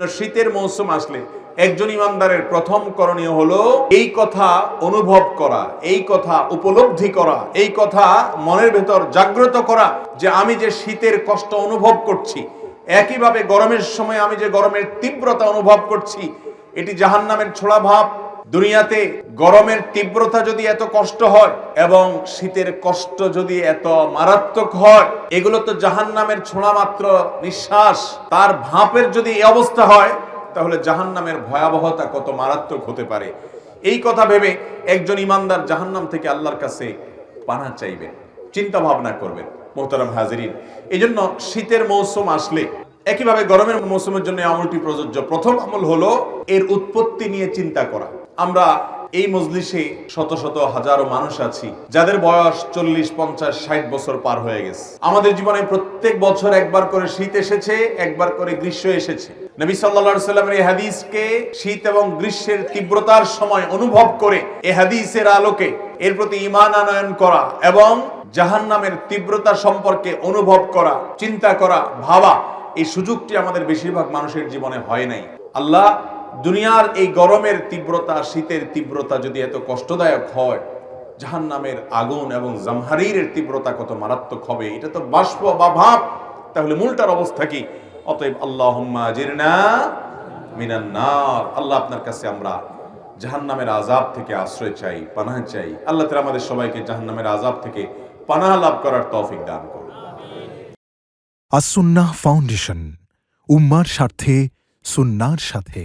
শীতের মৌসুম আসলে একজন ইমানদারের প্রথম করণীয় হলো এই কথা অনুভব করা, এই কথা উপলব্ধি করা, এই কথা মনের ভেতর জাগ্রত করা যে আমি যে শীতের কষ্ট অনুভব করছি, একইভাবে গরমের সময় আমি যে গরমের তীব্রতা অনুভব করছি, এটি জাহান্নামের ছোড়া ভাব দুনিয়াতে গরমের তীব্রতা যদি এত কষ্ট হয় এবং শীতের কষ্ট যদি এত মারাত্মক হয়, এগুলো তো জাহান্নামের ছোঁড়া মাত্র নিঃশ্বাস। তার ভাপের যদি এই অবস্থা হয়, তাহলে জাহান্নামের ভয়াবহতা কত মারাত্মক হতে পারে। এই কথা ভেবে একজন ইমানদার জাহান্নাম থেকে আল্লাহর কাছে পানা চাইবেন চিন্তা ভাবনা করবেন, মোহতারাম হাজিরিন। এই জন্য শীতের মৌসুম আসলে একইভাবে গরমের মৌসুমের জন্য আমলটি প্রযোজ্য। প্রথম আমল হলো এর উৎপত্তি নিয়ে চিন্তা করা। আমরা এই মজলিসে শত শত হাজারো মানুষ আছি, যাদের বয়স চল্লিশ, পঞ্চাশ, ষাট বছর পার হয়ে গেছে। আমাদের জীবনে প্রত্যেক বছর একবার করে শীত এসেছে, একবার করে গ্রীষ্ম এসেছে। নবী সাল্লা সাল্লামের এই হাদিসকে শীত এবং গ্রীষ্মের তীব্রতার সময় অনুভব করে এ হাদিসের আলোকে এর প্রতি ইমান আনয়ন করা এবং জাহান্নামের তীব্রতা সম্পর্কে অনুভব করা, চিন্তা করা, ভাবা, এই সুযোগটি আমাদের বেশিরভাগ মানুষের জীবনে হয় নাই। আল্লাহ দুনিয়ার এই গরমের তীব্রতা, শীতের তীব্রতা যদি এত কষ্টদায়ক হয়, জাহান্নামের আগুন এবং জামহারিরের তীব্রতা কত মারাত্মক হবে, এটা তো বাষ্প বা ভাব তাহলে মূলটার অবস্থা কি? অতএব আল্লাহ আল্লাহ আপনার কাছে আমরা জাহান্নামের আজাব থেকে আশ্রয় চাই, পানাহ চাই। আল্লাহ তালা আমাদের সবাইকে জাহান্নামের আজাব থেকে পানাহ লাভ করার তৌফিক দান করুন। আসুন্নাহ ফাউন্ডেশন, উম্মার স্বার্থে, সুন্নার সাথে।